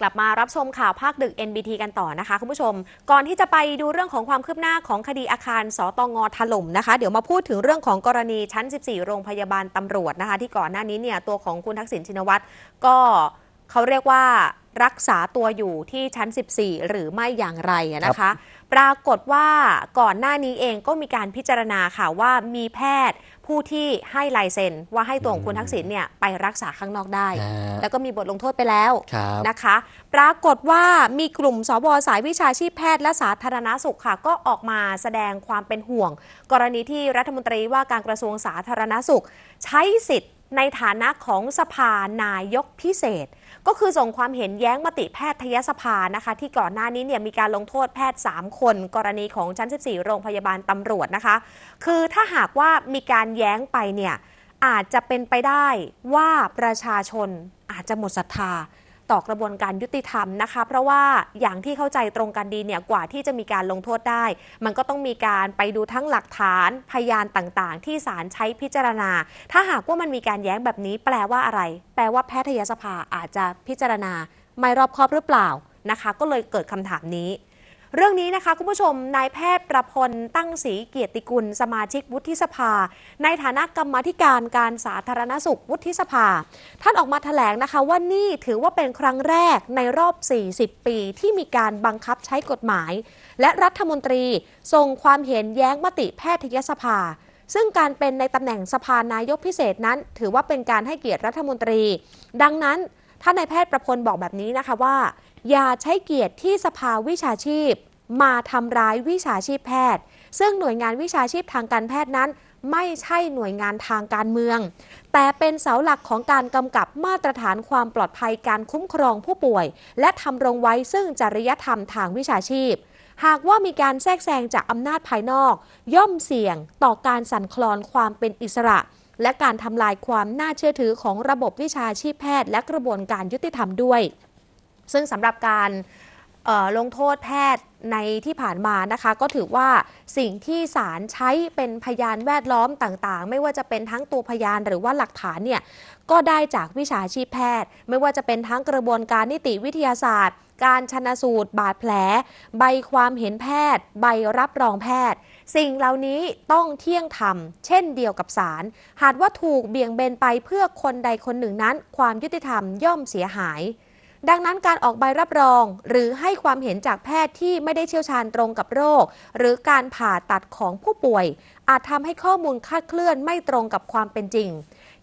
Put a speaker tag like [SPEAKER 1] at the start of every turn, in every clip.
[SPEAKER 1] กลับมารับชมข่าวภาคดึก NBT กันต่อนะคะ คุณผู้ชม ก่อนที่จะไปดูเรื่องของความคืบหน้าของคดีอาคารสตงถล่มนะคะ เดี๋ยวมาพูดถึงเรื่องของกรณีชั้น 14 โรงพยาบาลตำรวจนะคะ ที่ก่อนหน้านี้เนี่ยตัวของคุณทักษิณชินวัตรก็เขาเรียกว่ารักษาตัวอยู่ที่ชั้น 14 หรือไม่อย่างไรนะนะคะ ปรากฏว่าก่อนหน้านี้เองก็มีการพิจารณาค่ะว่ามีแพทย์ผู้ที่ให้ลายเซ็น ว่าให้ตัวของคุณทักษิณเนี่ยไปรักษาข้างนอกได้
[SPEAKER 2] อ่า
[SPEAKER 1] แล้วก็มีบทลงโทษไปแล้ว
[SPEAKER 2] ครับ
[SPEAKER 1] นะคะ ปรากฏว่ามีกลุ่มสวสายวิชาชีพแพทย์และสาธารณสุขค่ะ ก็ออกมาแสดงความเป็นห่วง กรณีที่รัฐมนตรีว่าการกระทรวงสาธารณสุข ใช้สิทธิ์ ในฐานะของสภานายกพิเศษ ก็คือส่งความเห็นแย้งมติแพทยสภานะคะ ที่ก่อนหน้านี้เนี่ยมีการลงโทษแพทย์ 3 คน กรณีของชั้น 14 โรงพยาบาลตำรวจนะคะ คือถ้าหากว่ามีการแย้งไปเนี่ยอาจจะเป็นไปได้ว่าประชาชนอาจจะหมดศรัทธา ต่อกระบวนการยุติธรรมนะคะ เพราะว่าอย่างที่เข้าใจตรงกันดีเนี่ยกว่าที่จะมีการลงโทษได้ มันก็ต้องมีการไปดูทั้งหลักฐานพยานต่างๆ ที่ศาลใช้พิจารณา ถ้าหากว่ามันมีการแย้งแบบนี้ แปลว่าอะไร แปลว่าแพทยสภาอาจจะพิจารณา ไม่รอบคอบหรือเปล่านะคะ ก็เลยเกิดคำถามนี้ เรื่องนี้นะคะคุณผู้ชมนายแพทย์ประพลตั้งศรีเกียรติกุล สมาชิกวุฒิสภา ในฐานะกรรมธิการการสาธารณสุขวุฒิสภา ท่านออกมาแถลงนะคะว่านี่ถือว่าเป็นครั้งแรกในรอบ 40 ปีที่มีการบังคับใช้กฎหมาย และรัฐมนตรีส่งความเห็นแย้งมติแพทยสภาซึ่งการเป็นในตำแหน่งสภานายกพิเศษนั้น ถือว่าเป็นการให้เกียรติรัฐมนตรี ดังนั้น ท่านนายแพทย์ประพลบอกแบบนี้นะคะว่า อย่าใช้เกียรติที่สภาวิชาชีพ มาทำร้ายวิชาชีพแพทย์ ซึ่งหน่วยงานวิชาชีพทางการแพทย์นั้น ไม่ใช่หน่วยงานทางการเมือง แต่เป็นเสาหลักของการกำกับมาตรฐานความปลอดภัยการคุ้มครองผู้ป่วย และทำรงไว้ซึ่งจริยธรรมทางวิชาชีพหากว่ามีการแทรกแซงจากอำนาจภายนอก ย่อมเสี่ยงต่อการสั่นคลอนความเป็นอิสระ และการทำลายความน่าเชื่อถือของระบบวิชาชีพแพทย์ และกระบวนการยุติธรรมด้วย ซึ่งสำหรับการ ลงโทษแพทย์ในที่ผ่านมานะคะ ก็ถือว่าสิ่งที่ศาลใช้เป็นพยานแวดล้อมต่างๆ ไม่ว่าจะเป็นทั้งตัวพยานหรือว่าหลักฐานเนี่ยก็ได้จากวิชาชีพแพทย์ ไม่ว่าจะเป็นทั้งกระบวนการนิติวิทยาศาสตร์ การชนะสูตร บาดแผล ใบความเห็นแพทย์ ใบรับรองแพทย์ สิ่งเหล่านี้ต้องเที่ยงธรรมเช่นเดียวกับศาลหากว่าถูกเบี่ยงเบนไปเพื่อคนใดคนหนึ่งนั้น ความยุติธรรมย่อมเสียหาย ดังนั้นการออกใบรับรอง หรือให้ความเห็นจากแพทย์ที่ไม่ได้เชี่ยวชาญตรงกับโรค หรือการผ่าตัดของผู้ป่วย อาจทำให้ข้อมูลคลาดเคลื่อนไม่ตรงกับความเป็นจริง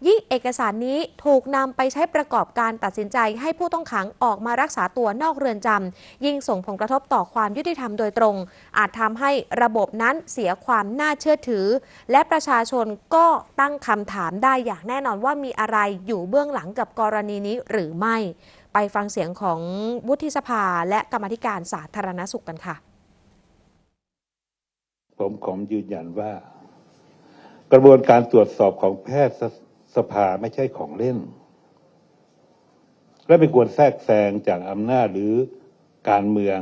[SPEAKER 1] ยิ่งเอกสารนี้ถูกนำไปใช้ประกอบการตัดสินใจให้ผู้ต้องขังออกมารักษาตัวนอกเรือนจำยิ่งส่งผลกระทบต่อความยุติธรรมโดยตรง อาจทำให้ระบบนั้นเสียความน่าเชื่อถือ และประชาชนก็ตั้งคำถามได้อย่างแน่นอนว่ามีอะไรอยู่เบื้องหลังกับกรณีนี้หรือไม่ ไปฟังเสียงของวุฒิสภาและกรรมธิการสาธารณสุขกันค่ะ
[SPEAKER 3] ผมขอยืนยันว่า กระบวนการตรวจสอบของแพทย์สภาไม่ใช่ของเล่น และไม่ควรแทรกแซงจากอำนาจหรือการเมือง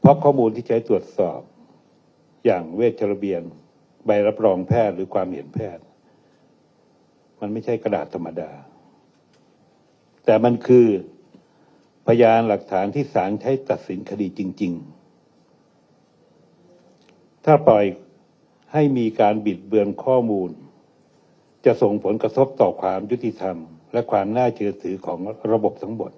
[SPEAKER 3] เพราะข้อมูลที่ใช้ตรวจสอบ อย่างเวชระเบียน ใบรับรองแพทย์หรือความเห็นแพทย์ มันไม่ใช่กระดาษธรรมดา แต่มันคือพยานหลักฐานที่ศาลใช้ตัดสินคดีจริง ๆ ถ้าปล่อยให้มีการบิดเบือนข้อมูล จะส่งผลกระทบต่อความยุติธรรม และความน่าเชื่อถือของระบบทั้งหมด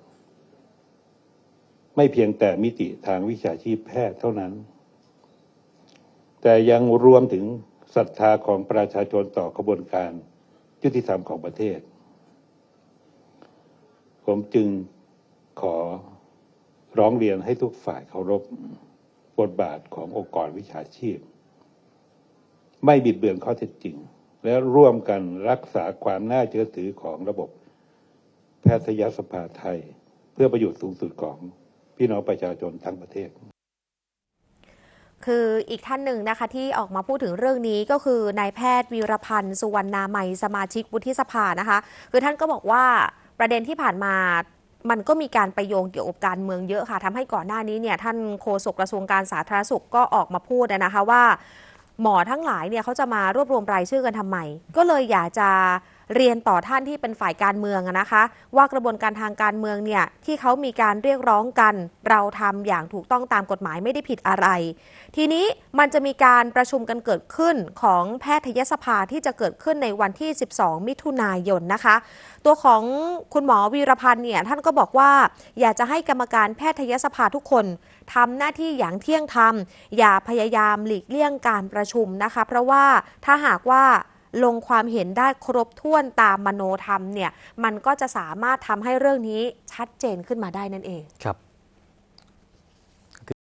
[SPEAKER 3] ไม่เพียงแต่มิติทางวิชาชีพแพทย์เท่านั้น แต่ยังรวมถึงศรัทธาของประชาชนต่อกระบวนการยุติธรรมของประเทศ ผมจึงขอร้องเรียนให้ทุกฝ่ายเคารพบทบาทขององค์กรวิชาชีพ ไม่บิดเบือนข้อเท็จจริง และร่วมกันรักษาความน่าเชื่อถือของระบบแพทยสภาไทย เพื่อประโยชน์สูงสุดของพี่น้องประชาชนทั้งประเทศ
[SPEAKER 1] คืออีกท่านหนึ่งนะคะที่ออกมาพูดถึงเรื่องนี้ก็คือนายแพทย์วีรพันธ์สุวรรณาไมยสมาชิกวุฒิสภานะคะ คือท่านก็บอกว่า ประเด็นที่ผ่านมามันก็มีการไปโยงเกี่ยวกับการเมืองเยอะค่ะทำให้ก่อนหน้านี้เนี่ยท่านโฆษกกระทรวงการสาธารณสุขก็ออกมาพูดนะคะว่า หมอทั้งหลายเนี่ยเขาจะมารวบรวมรายชื่อกันทำไม ก็เลยอยากจะ เรียนต่อท่านที่เป็นฝ่ายการเมืองนะคะ ว่ากระบวนการทางการเมืองเนี่ยที่เขามีการเรียกร้องกัน เราทำอย่างถูกต้องตามกฎหมายไม่ได้ผิดอะไร ทีนี้มันจะมีการประชุมกันเกิดขึ้นของแพทยสภาที่จะเกิดขึ้นในวันที่ 12 มิถุนายนนะคะ ตัวของคุณหมอวีรพันธ์เนี่ยท่านก็บอกว่าอยากจะให้กรรมการแพทยสภาทุกคนทำหน้าที่อย่างเที่ยงธรรมอย่าพยายามหลีกเลี่ยงการประชุมนะคะ เพราะว่าถ้าหากว่า ลงความเห็นได้ครบถ้วนตามมโนธรรมเนี่ยมันก็จะสามารถทำให้เรื่องนี้ชัดเจนขึ้นมาได้นั่นเอง
[SPEAKER 2] ครับ